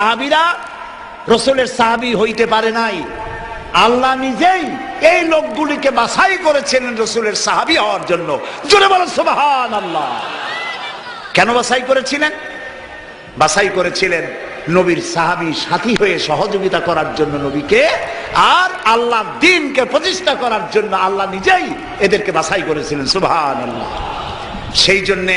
সাহাবিরা রসুলের সাহাবি হইতে পারে নাই। আল্লাহ নিজেই এই লোকগুলিকে বাছাই করেছিলেন রসুলের সাহাবি হওয়ার জন্য। জোরে বলেন সুবহান আল্লাহ কেন বাছাই করেছিলেন? বাছাই করেছিলেন নবীর সাহাবি সাথী হয়ে সহযোগিতা করার জন্য নবীকে আর আল্লাহ দিনকে প্রতিষ্ঠা করার জন্য আল্লাহ নিজেই এদেরকে বাছাই করেছিলেন সুবহান আল্লাহ সেই জন্যে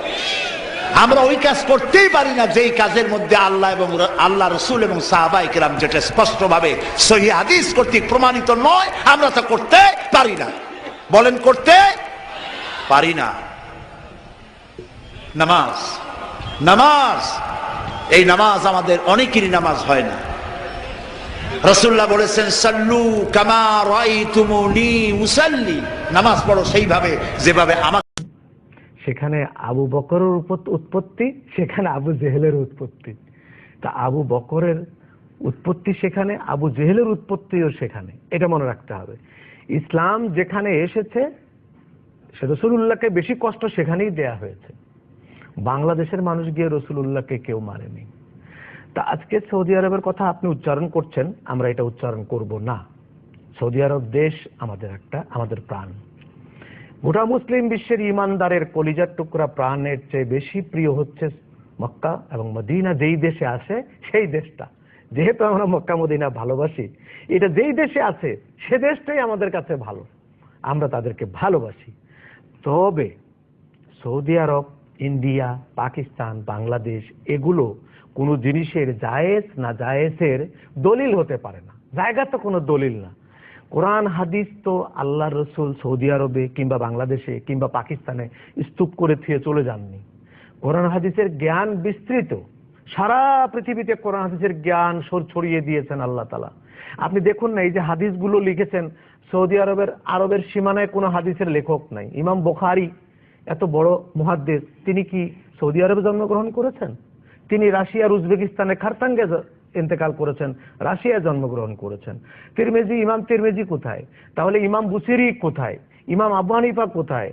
আমরা ওই কাজ করতেই পারি না যেই কাজের মধ্যে আল্লাহ এবং আল্লাহ রসুল এবং সাহাবাই কেরাম যেটা স্পষ্টভাবে সহি হাদিস কর্তৃক প্রমাণিত নয়, আমরা তা করতে পারি না। বলেন, করতে পারি না। নামাজ নামাজ। এই নামাজ আমাদের অনেকেরই নামাজ হয় না। রসুল্লাহ বলেছেন, সাল্লু কামা রাইতুমুনি মুসাল্লি নামাজ পড়ো সেইভাবে, যেভাবে আমার সেখানে আবু বকরের উৎপত্তি, সেখানে আবু জেহেলের উৎপত্তি। তা আবু বকরের উৎপত্তি সেখানে, আবু জেহেলের উৎপত্তিও সেখানে। এটা মনে রাখতে হবে। ইসলাম যেখানে এসেছে, সে রসুল্লাহকে বেশি কষ্ট সেখানেই দেয়া হয়েছে। বাংলাদেশের মানুষ গিয়ে রসুল্লাহকে কেউ মারেনি তা আজকে সৌদি আরবের কথা আপনি উচ্চারণ করছেন, আমরা এটা উচ্চারণ করব না। সৌদি আরব দেশ আমাদের একটা, আমাদের প্রাণ। গোটা মুসলিম বিশ্বের ইমানদারের কলিজার টুকরা প্রাণের চেয়ে বেশি প্রিয় হচ্ছে মক্কা এবং মদিনা, যেই দেশে আসে সেই দেশটা। যেহেতু আমরা মক্কা, মদিনা ভালোবাসি, এটা যেই দেশে আছে সে দেশটাই আমাদের কাছে ভালো। আমরা তাদেরকে ভালোবাসি। তবে Saudi Arab, India, Pakistan, Bangladesh, এগুলো কোনো জিনিসের জায়েজ না জায়েজের দলিল হতে পারে না। জায়গা তো কোনো দলিল না। কোরআন, হাদিস তো আল্লাহ রসুল সৌদি আরবে কিংবা বাংলাদেশে কিংবা পাকিস্তানে স্তূপ করে থুয়ে চলে যাননি। কোরআন, হাদিসের জ্ঞান বিস্তৃত। সারা পৃথিবীতে কোরআন, হাদিসের জ্ঞান সর ছড়িয়ে দিয়েছেন আল্লাহ তালা আপনি দেখুন না, এই যে হাদিসগুলো লিখেছেন, সৌদি আরবের আরবের সীমানায় কোনো হাদিসের লেখক নাই। ইমাম বোখারি, এত বড় মহাদ্দেশ তিনি কি সৌদি আরবে জন্মগ্রহণ করেছেন? তিনি রাশিয়ার উজবেকিস্তানে খারতাঙ্গে ইন্তেকাল করেছেন, রাশিয়ায় জন্মগ্রহণ করেছেন। তিরমেজি, ইমাম তিরমেজি কোথায়? তাহলে ইমাম বুসিরি কোথায়? ইমাম আবু কোথায়?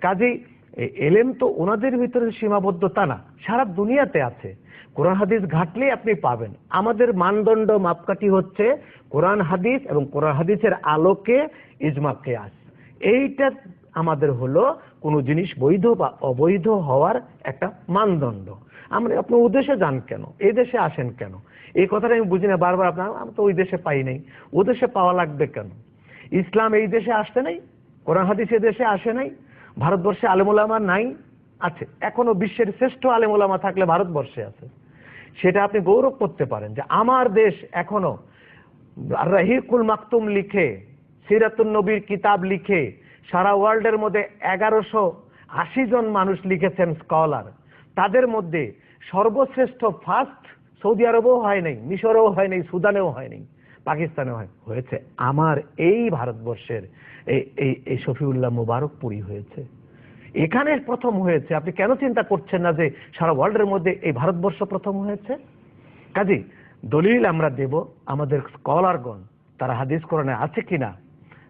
কাজেই এলেম তো ওনাদের ভিতরে সীমাবদ্ধ তা না, সারা দুনিয়াতে আছে। কোরআন হাদিস ঘাটলেই আপনি পাবেন। আমাদের মানদণ্ড মাপকাঠি হচ্ছে কোরআন হাদিস এবং কোরআন হাদিসের আলোকে ইজমা কেয়াস। এইটা আমাদের হলো কোনো জিনিস বৈধ বা অবৈধ হওয়ার একটা মানদণ্ড। আমরা আপনি উদ্দেশ্যে যান কেন? এই দেশে আসেন কেন? এই কথাটা আমি বুঝি না বারবার আপনার, আমি তো ওই দেশে পাই নাই। ও দেশে পাওয়া লাগবে কেন? ইসলাম এই দেশে আসতে নাই, কোরআন হাদিস এ দেশে আসে নাই, ভারতবর্ষে আলেমুলামা নাই, আছে। এখনও বিশ্বের শ্রেষ্ঠ আলেমুলামা থাকলে ভারতবর্ষে আছে। সেটা আপনি গৌরব করতে পারেন যে আমার দেশ এখনও রাহিকুল মাকতুম লিখে, সিরাতুন নবীর কিতাব লিখে, সারা ওয়ার্ল্ডের মধ্যে এগারোশো আশি জন মানুষ লিখেছেন স্কলার। তাদের মধ্যে সর্বশ্রেষ্ঠ ফার্স্ট সৌদি আরবেও হয় নাই, মিশরেও হয় নাই, সুদানেও হয় নাই পাকিস্তানে হয় হয়েছে। আমার এই ভারতবর্ষের এই এই শফিউল্লাহ মুবারকপুরি হয়েছে। এখানে প্রথম হয়েছে। আপনি কেন চিন্তা করছেন না যে সারা ওয়ার্ল্ডের মধ্যে এই ভারতবর্ষ প্রথম হয়েছে? কাজী, দলিল আমরা দেব আমাদের স্কলারগণ, তারা হাদিস কোরআনে আছে কিনা?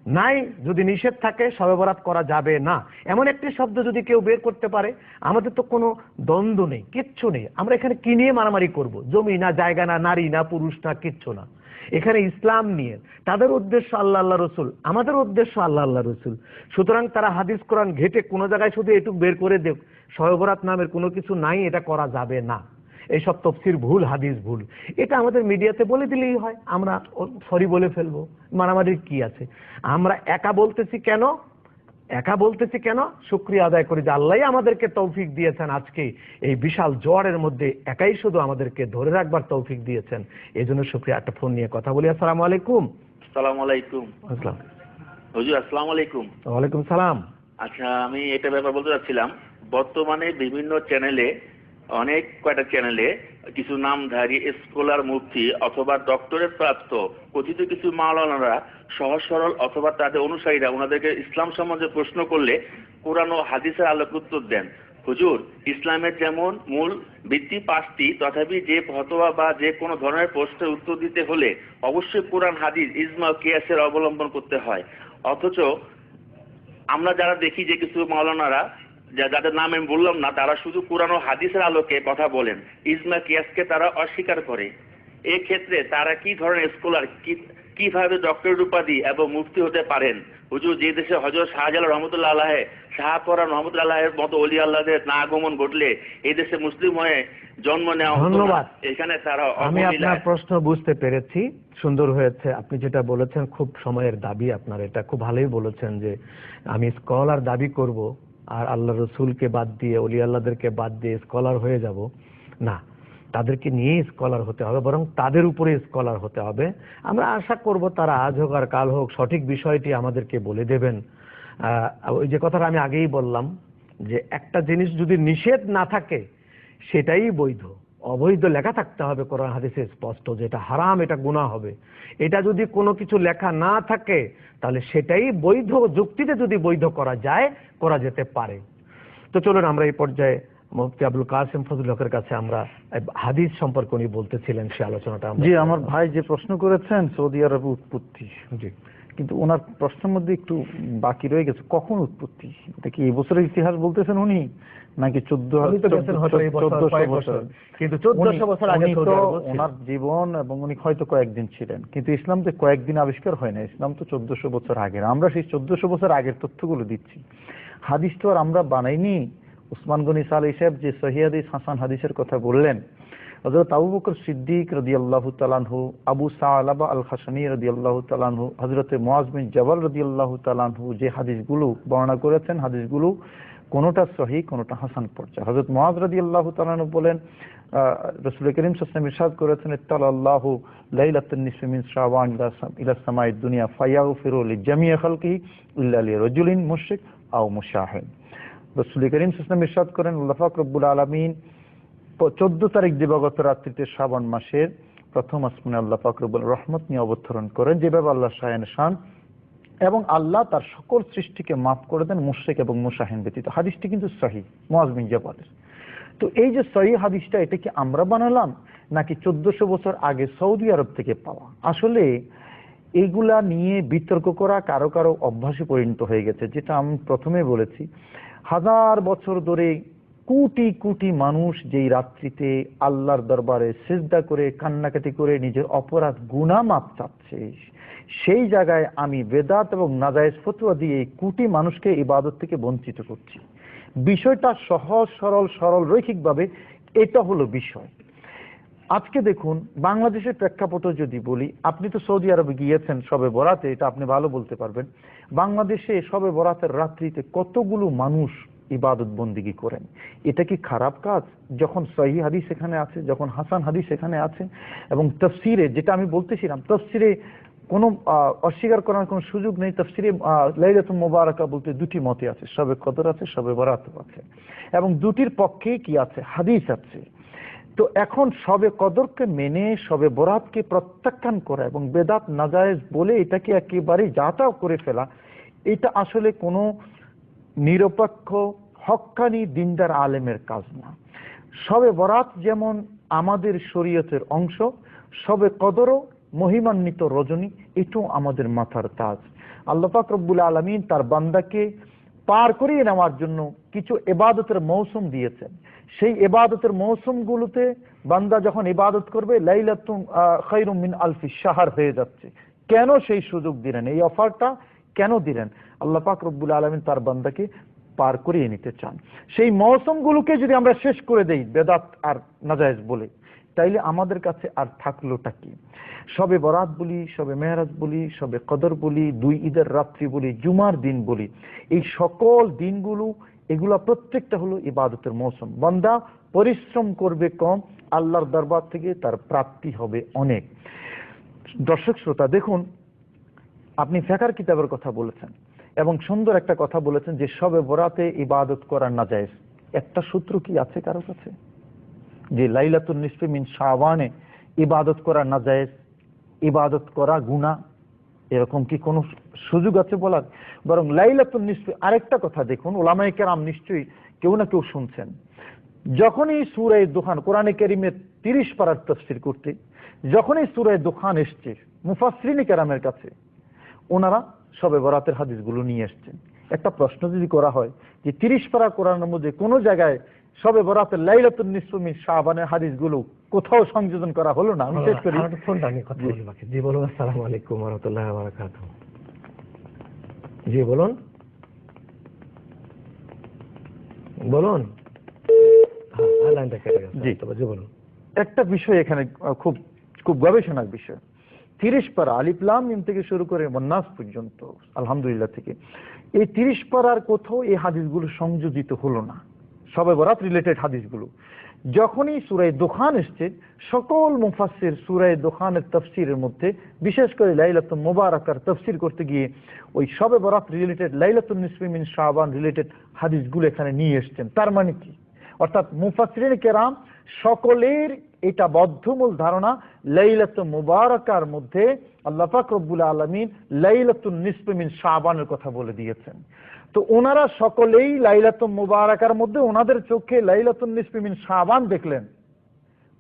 নাই, যদি নিষেধ থাকে সবে বরাত করা যাবে না। এমন একটি শব্দ যদি কেউ বের করতে পারে, আমাদের তো কোনো দ্বন্দ্ব নেই, কিচ্ছু নেই। আমরা এখানে কি নিয়ে মারামারি করব? জমি না, জায়গা না, নারী না, পুরুষ না, কিচ্ছু না। এখানে ইসলাম নিয়ে, তাদের উদ্দেশ্য আল্লাহ আল্লাহ রসুল। আমাদের উদ্দেশ্য আল্লাহ আল্লাহ রসুল। সুতরাং তারা হাদিস, কোরআন ঘেটে কোনো জায়গায় শুধু এটুকু বের করে দেখ সহবরাত নামের কোনো কিছু নাই, এটা করা যাবে না। এইসব তফসির ভুল হাদিস ভুল। এটা আমাদের মিডিয়াতে বলে দিলেই হয়। আমরা সরি বলে ফেলব। মারামারির কি আছে? আমরা একা বলতেছি কেন? একা বলতেছি কেন? শুক্রিয়া আদায় করি যে আল্লাহ আমাদেরকে তৌফিক দিয়েছেন আজকে। এই বিশাল জ্বরের মধ্যে একাই শুধু আমাদেরকে ধরে রাখবার তৌফিক দিয়েছেন। এই জন্য শুক্রিয়া। একটা ফোন নিয়ে কথা বলি। আসসালামু আলাইকুম। সালাম আলাইকুম। আসসালাম। হুজুর আসসালামু আলাইকুম। ওয়ালাইকুম সালাম। আচ্ছা আমি এটা ব্যাপার বলতে চাচ্ছিলাম। বর্তমানে বিভিন্ন চ্যানেলে অনেক কয়টা চ্যানেলে কিছু নামধারী স্কলার মুফতি অথবা ডক্টরেট প্রাপ্ত কথিত কিছু মাওলানারা সহজ সরল অথবা তাদের অনুসারীরা ওনাদেরকে ইসলাম সম্বন্ধে প্রশ্ন করলে কোরআন ও হাদিসের আলোক উত্তর দেন। হুজুর, ইসলামের যেমন মূল ভিত্তি পাঁচটি, তথাপি যে ফতোয়া বা যে কোনো ধরনের প্রশ্নের উত্তর দিতে হলে অবশ্যই কোরআন, হাদিস, ইজমা, কিয়াসের অবলম্বন করতে হয়। অথচ আমরা যারা দেখি যে কিছু মাওলানারা যাদের নাম আমি বললাম না তারা শুধু কোরআন ও হাদিসের আলোকে কথা বলেন। ইজমা কিয়াসকে তারা অস্বীকার করে। ক্ষেত্রে তারা কি ধরনের স্কলার কীভাবে ডক্টরেট উপাধি এবং মুফতি হতে পারেন? হুজুর যে দেশে হজরত শাহজালাল রহমতুল্লাহ আলাহে শাহপরা রহমতুল্লাহ আলাহের মতো অলি আল্লাহদের না আগমন ঘটলে এই দেশে মুসলিম হয়ে জন্ম নেওয়া ধন্যবাদ। এখানে তারা আমি আপনার প্রশ্ন বুঝতে পেরেছি। সুন্দর হয়েছে। আপনি যেটা বলেছেন খুব সময়ের দাবি আপনার। এটা খুব ভালোই বলেছেন যে আমি স্কলার দাবি করব। আর আল্লাহ রসুলকে বাদ দিয়ে, অলি আল্লাহদেরকে বাদ দিয়ে স্কলার হয়ে যাব? না। তাদেরকে নিয়ে স্কলার হতে হবে, বরং তাদের উপরে স্কলার হতে হবে। আমরা আশা করব তারা আজ হোক আর কাল হোক সঠিক বিষয়টি আমাদেরকে বলে দেবেন। ওই যে কথাটা আমি আগেই বললাম, যে একটা জিনিস যদি নিষেধ না থাকে, সেটাই বৈধ। অবৈধ লেখা থাকতে হবে কোরআন হাদিসে স্পষ্ট যে এটা হারাম এটা গুনাহ হবে। এটা যদি কোনো কিছু লেখা না থাকে তাহলে সেটাই বৈধ যুক্তিতে যদি বৈধ করা যায় করা যেতে পারে। তো চলুন আমরা এই পর্যায়ে মুফতি আবুল কাসিম ফজল হকের কাছে আমরা হাদিস সম্পর্কে উনি বলতেছিলেন সে আলোচনাটা জি আমার ভাই যে প্রশ্ন করেছেন সৌদি আরবে উৎপত্তি। জি। কিন্তু ওনার প্রশ্নের মধ্যে একটু বাকি রয়ে গেছে। কখন উৎপত্তি? এটা কি এই বছরের ইতিহাস বলতেছেন উনি? নাকি চোদ্দ বছর, কিন্তু 1400 বছর আগে উনি সৌদি তো আরবে ছিল। ওনার জীবন এবং উনি হয়তো কয়েকদিন ছিলেন। কিন্তু ইসলাম তো কয়েকদিন আবিষ্কার হয় না। ইসলাম তো চোদ্দশো বছর আগের। আমরা সেই চোদ্দশো বছর আগের তথ্যগুলো দিচ্ছি। হাদিস তো আর আমরা বানাইনি। উসমান গনি সাল সাহেব যে সহি হাসান হাদিসের কথা বললেন হজরত আবু বকর সিদ্দিক রদি আল্লাহ তালানহু আবু সালাবা আল খাসানি রদি আল্লাহ তালানহু হজরত মোয়াজ বিন জবাল রদি আল্লাহ তালানহু যে হাদিসগুলো বর্ণনা করেছেন হাদিসগুলো কোনোটা সহি কোনোটা হাসান পর্যায়ে হজরত মোয়াজ রদি আল্লাহ তালানহু বলেন রসুল করিম সাসলাম ইরশাদ করেছেন ইত্তাল আল্লাহ লাইলাতুন নিসফি মিন শাবান ইলা সাম- ইলা সামাই দুনিয়া ফায়াগফিরু লিজামিয়া খালকিহি ইল্লা লিরাজুলিন মুশরিক আও মুশাহিদ রসুল করিম সাসলাম ইরশাদ করেন আল্লাহ পাক রব্বুল আলামিন চোদ্দ তারিখ দিবাগত রাত্রিতে শ্রাবণ মাসের প্রথম আসমানে আল্লাহ ফাকরুবুল রহমত নিয়ে অবতরণ করেন, যেভাবে আল্লাহ শাহান শান এবং আল্লাহ তার সকল সৃষ্টিকে মাফ করে দেন মুশরিক এবং মুশাহিন ব্যতীত। হাদিসটি কিন্তু সহি মোয়াজমিন জাবালের। তো এই যে সহি হাদিসটা, এটা কি আমরা বানালাম নাকি চোদ্দশো বছর আগে সৌদি আরব থেকে পাওয়া? আসলে এইগুলা নিয়ে বিতর্ক করা কারও কারও অভ্যাসে পরিণত হয়ে গেছে, যেটা আমি প্রথমে বলেছি। হাজার বছর ধরে কোটি কোটি মানুষ যেই রাত্রিতে আল্লাহর দরবারে সেজদা করে, কান্নাকাটি করে নিজের অপরাধ গুণা মাপ চাচ্ছে, সেই জায়গায় আমি বেদাত এবং নাজায়েজ ফতুয়া দিয়ে কোটি মানুষকে ইবাদত থেকে বঞ্চিত করছি। বিষয়টা সহজ, সরল সরল, রৈখিকভাবে এটা হলো বিষয়। আজকে দেখুন, বাংলাদেশের প্রেক্ষাপটে যদি বলি, আপনি তো সৌদি আরবে গিয়েছেন সবে বরাতে, এটা আপনি ভালো বলতে পারবেন। বাংলাদেশে সবে বরাতের রাত্রিতে কতগুলো মানুষ ইবাদত বন্দিগি করেন? এটা কি খারাপ কাজ? যখন সহি হাদিস এখানে আছে, যখন হাসান হাদিস এখানে আছে, এবং তফসিরে যেটা আমি বলতেছিলাম, তফসিরে কোনো অস্বীকার করার কোনো সুযোগ নেই। তফসিরে লাইলাতুল মোবারকা বলতে দুটি মতে আছে, সবে কদর আছে, সবে বরাত আছে। এবং দুটির পক্ষে কি আছে? হাদিস আছে। তো এখন সবে কদরকে মেনে, সবে বরাতকে প্রত্যাখ্যান করা এবং বেদাত নাজায়েজ বলে এটাকে একেবারে যাতাও করে ফেলা, এটা আসলে কোনো নিরপেক্ষ, হক্কানি দিনদার আলেমের কাজ না। সবে বরাত যেমন আমাদের শরীয়তের অংশ, সবে কদরও মহিমান্বিত রজনী, এটাও আমাদের মাথার তাজ। আল্লাপাক রব্বুল আলমিন তার বান্দাকে পার করিয়ে নেওয়ার জন্য কিছু এবাদতের মৌসুম দিয়েছেন। সেই এবাদতের মৌসুমগুলোতে বান্দা যখন ইবাদত করবে লাইলাতুম খৈরুম মিন আলফি সাহার হয়ে যাচ্ছে। কেন সেই সুযোগ দিলেন? এই অফারটা কেন দিলেন? আল্লাহ পাক রব্বুল আলমিন তার বান্দাকে পার করিয়ে নিতে চান। সেই মৌসুমগুলোকে যদি আমরা শেষ করে দেই, বেদাত আর নাজায়েজ বলে, তাইলে আমাদের কাছে আর থাকলোটা কি? সবে বরাত বলি, সবে মেহরাজ বলি, সবে কদর বলি, দুই ঈদের রাত্রি বলি, জুমার দিন বলি, এই সকল দিনগুলো, এগুলা প্রত্যেকটা হলো ইবাদতের মৌসুম। বান্দা পরিশ্রম করবে কম, আল্লাহর দরবার থেকে তার প্রাপ্তি হবে অনেক। দর্শক, শ্রোতা, দেখুন আপনি ফেকার কিতাবের কথা বলেছেন এবং সুন্দর একটা কথা বলেছেন যে সবে বরাতে ইবাদত করার না যায় একটা সূত্র কি আছে কারও কাছে? যে লাইলাতুল নিসফি মিন শাওয়ানে ইবাদত করা না যায় ইবাদত করা গুনাহ, এরকম কি কোনো সুযোগ আছে বলার? বরং লাইলাতুন নিসফে, আরেকটা কথা দেখুন ওলামায়ে কেরাম নিশ্চয়ই কেউ না কেউ শুনছেন। যখনই সুরে দোকান কোরআনে কেরিমের তিরিশ পারার তফসির করতে, যখনই সুরে দোকান এসছে মুফাসরিনী কেরামের কাছে ওনারা সবে বরাতের হাদিসগুলো নিয়ে এসছেন। একটা প্রশ্ন যদি করা হয় যে তিরিশ পারা কোরআনের মধ্যে কোনো জায়গায় সবে বরাতের লাইলাতুন নিসফমি শাহবানের হাদিসগুলো কোথাও সংযোজন করা হলো না? আমি শেষ করি। ফোনটা নিয়ে কথা বলি বাকি। জি বলুন আসসালামু আলাইকুম রহমতুল্লাহ বারাকাতুহ জি বলুন। বলুন। হ্যাঁ, হ্যাঁ। তবে জি বলুন। একটা বিষয় এখানে খুব খুব গবেষণার বিষয়। তিরিশ পারা আলিফলাম থেকে শুরু করে মন্নাস পর্যন্ত, আলহামদুলিল্লাহ থেকে, এই তিরিশ পারার কোথাও এই হাদিসগুলো সংযোজিত হলো না। সবে বরাত রিলেটেড হাদিসগুলো। যখনই সুরাই দোকান এসছে, সকল মুফাসসির সুরাই দোকানের তফসিরের মধ্যে, বিশেষ করে লাইলাতুল মোবারকার তফসির করতে গিয়ে, ওই সবে বরাত রিলেটেড লাইলাতুল নিসফিমিন শাহবান রিলেটেড হাদিসগুলো এখানে নিয়ে এসছেন। তার মানে কি? অর্থাৎ মুফাসরিন কেরাম সকলের এটা বদ্ধমূল ধারণা লাইলাত মুবারকার মধ্যে আল্লাহ পাক রব্বুল আলমিন লাইলাতুন নিসফিমিন শাহবানের কথা বলে দিয়েছেন। তো ওনারা সকলেই লাইলাত মুবারকার মধ্যে ওনাদের চোখে লাইলাতুন নিসফিমিন শাহবান দেখলেন।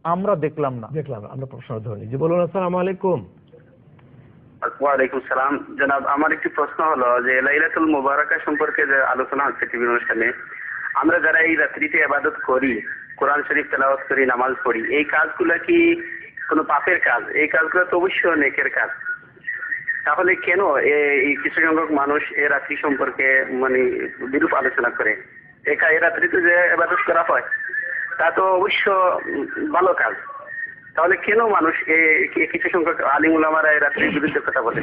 আমরা দেখলাম না। দেখলাম আমরা প্রশ্ন ধরি জি বলুন আসসালামু আলাইকুম। ওয়ালাইকুম সালাম। জনাব আমার একটি প্রশ্ন হলো যে লাইলাতুল মুবারাকা সম্পর্কে যে আলোচনা হচ্ছে টিভি অনুষ্ঠানে আমরা যারা এই রাত্রিতে ইবাদত করি কোরআন শরীফ তেলাওয়াত করি, নামাজ পড়ি। এই কাজগুলো কি কোনো পাপের কাজ? এই কাজগুলো তো অবশ্যই নেকের কাজ। তাহলে কেন এ- এই কিছু সংখ্যক মানুষ এ রাত্রি সম্পর্কে মানে বিরূপ আলোচনা করে? একা এ রাত্রিতে যে ইবাদত করা হয়, তা তো অবশ্য ভালো কাজ। তাহলে কেন মানুষ এ- এ- কিছু সংখ্যক আলিম উলামারা এই রাত্রির বিরুদ্ধে কথা বলে?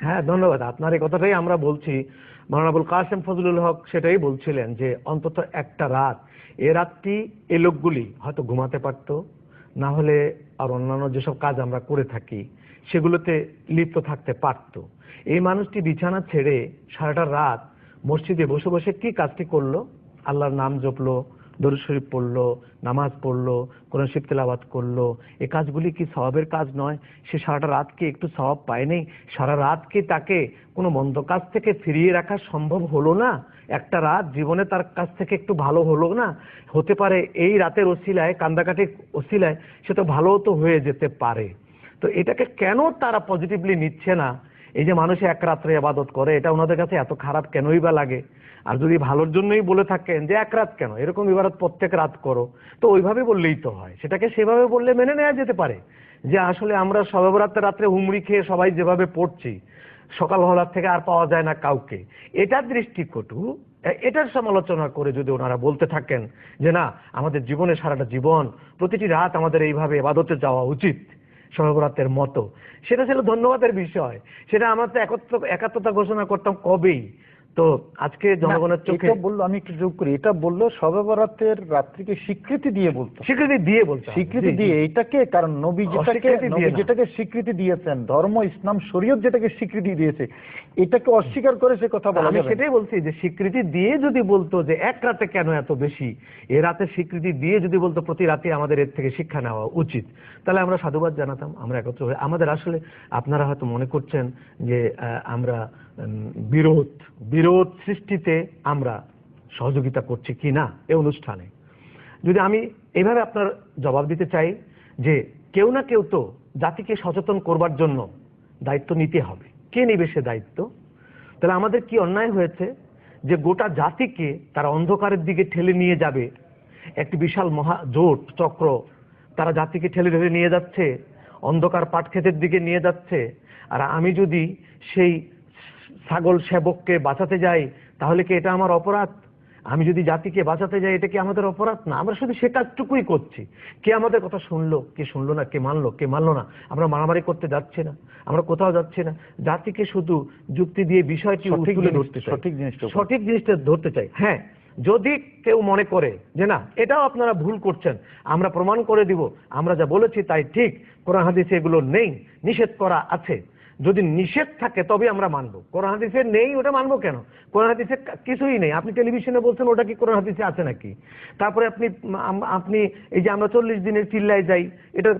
হ্যাঁ ধন্যবাদ। আপনার এই কথাটাই আমরা বলছি। মহানাবুল কাসেম ফজলুল হক সেটাই বলছিলেন যে অন্তত একটা রাত এ রাতটি এ লোকগুলি হয়তো ঘুমাতে পারতো, না হলে আর অন্যান্য যেসব কাজ আমরা করে থাকি, সেগুলোতে লিপ্ত থাকতে পারত। এই মানুষটি বিছানা ছেড়ে সারাটা রাত মসজিদে বসে বসে কি কাজটি করল? আল্লাহর নাম জপলো দরুদ শরীফ পড়ল, নামাজ পড়ল, কোরআন শিব তেলাওয়াত করল। এই কাজগুলি কি স্বভাবের কাজ নয়? সে সারাটা রাত কি একটু স্বভাব পায়নি সারা রাতকে তাকে কোনো মন্দ কাজ থেকে ফিরিয়ে রাখা সম্ভব হলো না? একটা রাত জীবনে তার কাছ থেকে একটু ভালো হলো না? হতে পারে এই রাতের ওসিলায়, কান্দাকাটির ওসিলায় সে তো ভালো তো হয়ে যেতে পারে। তো এটাকে কেন তারা পজিটিভলি নিচ্ছে না? এই যে মানুষ এক রাত্রে আবাদত করে, এটা ওনাদের কাছে এত খারাপ কেনই বা লাগে? আর যদি ভালোর জন্যই বলে থাকেন যে, এক রাত কেন? এরকম ইবারত প্রত্যেক রাত করো। তো ওইভাবে বললেই তো হয়। সেটাকে সেভাবে বললে মেনে নেওয়া যেতে পারে। যে, আসলে আমরা সবেবরাতের রাত্রে হুমড়ি খেয়ে সবাই যেভাবে পড়ছি, সকাল হলার থেকে আর পাওয়া যায় না কাউকে। এটার দৃষ্টিকটু এটার সমালোচনা করে যদি ওনারা বলতে থাকেন যে, না, আমাদের জীবনে সারাটা জীবন, প্রতিটি রাত আমাদের এইভাবে এবাদতে যাওয়া উচিত সহবরাতের মতো। সেটা ছিল ধন্যবাদের বিষয়। সেটা আমরা তো একত্র, একাত্মতা ঘোষণা করতাম কবেই? তো আজকে জনগণের চোখে বলল আমি একটু যোগ করি এটা বলল সবে বরাতের রাত্রিকে স্বীকৃতি দিয়ে বলতো। স্বীকৃতি দিয়ে বলছে। স্বীকৃতি দিয়ে এইটাকে কারণ নবী যেটাকে নবী যেটাকে স্বীকৃতি দিয়েছেন ধর্ম ইসলাম শরীয়ত যেটাকে স্বীকৃতি দিয়েছে এটাকে অস্বীকার করে সে কথা বলা আমি সেটাই বলছি যে স্বীকৃতি দিয়ে যদি বলতো যে এক রাতে কেন এত বেশি এ রাতে স্বীকৃতি দিয়ে যদি বলতো প্রতি রাতে আমাদের এর থেকে শিক্ষা নেওয়া উচিত। তাহলে আমরা সাধুবাদ জানাতাম আমরা একত্র হয়ে আমাদের আসলে আপনারা হয়তো মনে করছেন যে আহ, আমরা বিরোধ বিরোধ সৃষ্টিতে আমরা সহযোগিতা করছি কি না এ অনুষ্ঠানে। যদি আমি এইভাবে আপনার জবাব দিতে চাই যে কেউ না কেউ তো জাতিকে সচেতন করবার জন্য দায়িত্ব নিতে হবে। কে নেবে সে দায়িত্ব? তাহলে আমাদের কি অন্যায় হয়েছে যে গোটা জাতিকে তারা অন্ধকারের দিকে ঠেলে নিয়ে যাবে? একটি বিশাল মহা জোট, চক্র, তারা জাতিকে ঠেলে ঠেলে নিয়ে যাচ্ছে, অন্ধকার পাটক্ষেতের দিকে নিয়ে যাচ্ছে। আর আমি যদি সেই ছাগল সেবককে বাঁচাতে যাই তাহলে কি এটা আমার অপরাধ? আমি যদি জাতিকে বাঁচাতে যাই এটা কি আমাদের অপরাধ? না আমরা শুধু সে কাজটুকুই করছি। কে আমাদের কথা শুনলো কে শুনলো না কে মানলো কে মানলো না আমরা মারামারি করতে যাচ্ছি না আমরা কোথাও যাচ্ছি না। জাতিকে শুধু যুক্তি দিয়ে বিষয়টি সঠিক তুলে ধরতে সঠিক জিনিসটা সঠিক জিনিসটা ধরতে চাই। হ্যাঁ যদি কেউ মনে করে যে না এটাও আপনারা ভুল করছেন আমরা প্রমাণ করে দিব আমরা যা বলেছি তাই ঠিক কোরআন হাদিসে এগুলো নেই নিষেধ করা আছে। যদি নিষেধ থাকে, তবে আমরা মানবো। কোরআন হাদিসে নেই, ওটা মানবো কেন? কোরআন হাদিসে কিছুই নেই। আপনি টেলিভিশনে বলছেন, ওটা কি কোরআন হাদিসে আছে নাকি? তারপরে আপনি আপনি এই যে আমরা চল্লিশ দিনের চিল্লায় যাই, এটা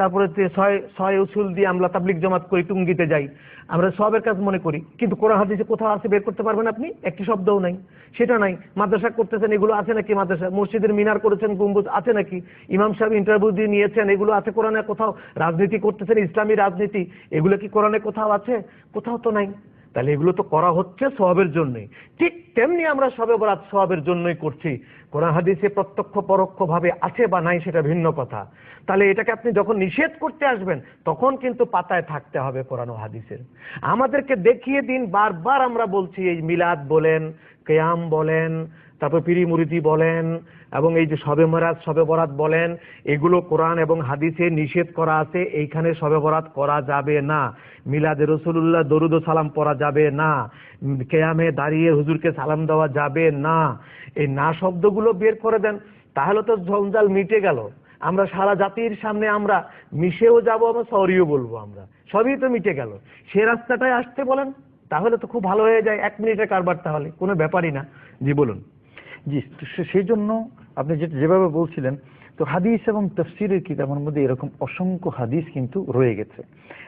তারপরে ছয় ছয় উসুল দিয়ে আমরা তাবলিক জমাত করি, টুঙ্গিতে যাই, আমরা সবের কাজ মনে করি। কিন্তু কোরআন হাদিসে কোথাও আছে বের করতে পারবেন আপনি? একটি শব্দও নাই। সেটা নাই। মাদ্রাসা করতেছেন, এগুলো আছে নাকি মাদ্রাসা? মসজিদের মিনার করেছেন, গম্বুজ আছে নাকি? ইমাম সাহেব ইন্টারভিউ দিয়ে নিয়েছেন, এগুলো আছে কোরআনে কোথাও? রাজনীতি করতেছেন, ইসলামী রাজনীতি, এগুলো কি কোরআনে কোথাও আছে? কোথাও তো নাই। তাহলে এগুলো তো করা হচ্ছে সবের জন্যই। ঠিক তেমনি আমরা সবে বরাত সবের জন্যই করছি। কোরআন হাদিসে প্রত্যক্ষ পরোক্ষ ভাবে আছে বা নাই সেটা ভিন্ন কথা। তাহলে এটাকে আপনি যখন নিষেধ করতে আসবেন, তখন কিন্তু পাতায় থাকতে হবে কোরআন হাদিসের। আমাদেরকে দেখিয়ে দিন, বারবার আমরা বলছি, এই মিলাদ বলেন, কেয়াম বলেন, তারপর পিরি মুরিদি বলেন এবং এই যে সবে মরাত সবে বরাত বলেন, এগুলো কোরআন এবং হাদিসে নিষেধ করা আছে, এইখানে সবে বরাত করা যাবে না। মিলাদে রসুল্লাহ দরুদ সালাম পড়া যাবে না। কেয়ামে দাঁড়িয়ে হুজুরকে সালাম দেওয়া যাবে না। এই না শব্দগুলো বের করে দেন, তাহলে তো জঞ্জাল মিটে গেল। আমরা সারা জাতির সামনে আমরা মিশেও যাব আমরা সরিও বলব আমরা। সবই তো মিটে গেল। সে রাস্তাটায় আসতে বলেন, তাহলে তো খুব ভালো হয়ে যায়। এক মিনিটের কারবার তাহলে, কোনো ব্যাপারই না। জি, বলুন। জি সেই জন্য আপনি যে যেভাবে বলছিলেন, তো হাদিস এবং তফসিরের কিতাবের মধ্যে এরকম অসংখ্য হাদিস কিন্তু রয়ে গেছে।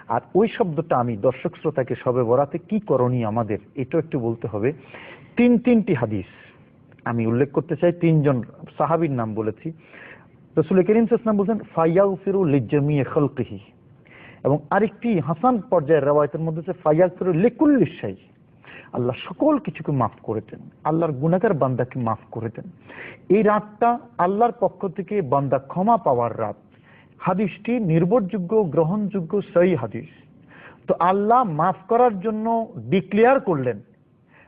আর ওই শব্দটা আমি দর্শক শ্রোতাকে সবে বরাতে কি করণীয় আমাদের, এটাও একটু বলতে হবে। তিন, তিনটি হাদিস আমি উল্লেখ করতে চাই, তিনজন সাহাবীর নাম বলেছি। রসুল করিম সাল্লাম বলছেন ফাইয়াউ ফিরু লিজ্জামিয়ে খলকিহি। এবং আরেকটি হাসান পর্যায়ের রেওয়ায়তের মধ্যে হচ্ছে ফাইয়াউ ফিরু লিকুল্লিশাই আল্লাহ সকল কিছুকে মাফ করে দেন। আল্লাহর গুনাগার বান্দাকে মাফ করে দেন। এই রাতটা আল্লাহর পক্ষ থেকে বান্দা ক্ষমা পাওয়ার রাত। হাদিসটি নির্ভরযোগ্য, গ্রহণযোগ্য সেই হাদিস। তো আল্লাহ মাফ করার জন্য ডিক্লেয়ার করলেন।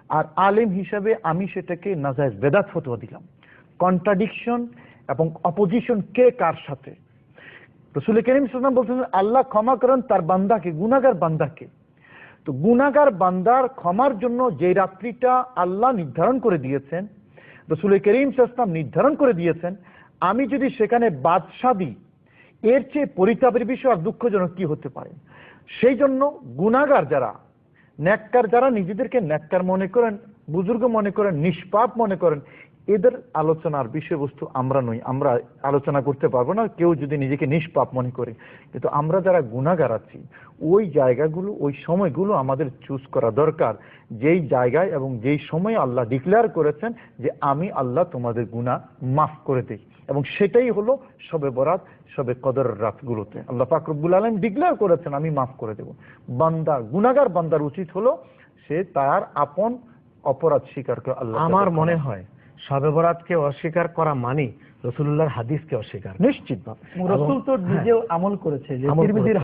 আর আলেম হিসাবে আমি সেটাকে নাজায়জ বেদাত ফতোয়া দিলাম। কন্ট্রাডিকশন এবং অপোজিশন কে কার সাথে? রসুল করিম সাল্লাম বলছেন, আল্লাহ ক্ষমা করেন তার বান্দাকে গুনাগার বান্দাকে। তো গুনাগার বান্দার ক্ষমার জন্য যে রাত্রিটা আল্লাহ নির্ধারণ করে দিয়েছেন রসুল করিম সাল্লাম নির্ধারণ করে দিয়েছেন, আমি যদি সেখানে বাদশা দিই, এর চেয়ে পরিতাপের বিষয় আর দুঃখজনক কি হতে পারে? সেই জন্য গুনাগার যারা, ন্যাক্কার যারা নিজেদেরকে ন্যাক্কার মনে করেন, বুজুর্গ মনে করেন, নিষ্পাপ মনে করেন এদের আলোচনার বিষয়বস্তু আমরা নই আমরা আলোচনা করতে পারব না কেউ যদি নিজেকে নিষ্পাপ মনে করে। কিন্তু আমরা যারা গুণাগার আছি ওই জায়গাগুলো ওই সময়গুলো আমাদের চুজ করা দরকার। যেই জায়গায় এবং যেই সময়ে আল্লাহ ডিক্লেয়ার করেছেন যে আমি আল্লাহ তোমাদের গুণা মাফ করে দিই। এবং সেটাই হলো সবে বরাত সবে কদর রাতগুলোতে। আল্লাহ ফাকরুল আলম ডিক্লেয়ার করেছেন আমি মাফ করে দেব। বান্দা গুনাগার বান্দার উচিত হলো সে তার আপন অপরাধ স্বীকার করে আল্লাহ আমার মনে হয় সবে বরাতকে অস্বীকার করা মানে রসুল্লাহর হাদিসকে অস্বীকার নিশ্চিত ভাবে রসুল তো হ্যাঁ। নিজেও আমল করেছে যে তিরমিজির করেছে।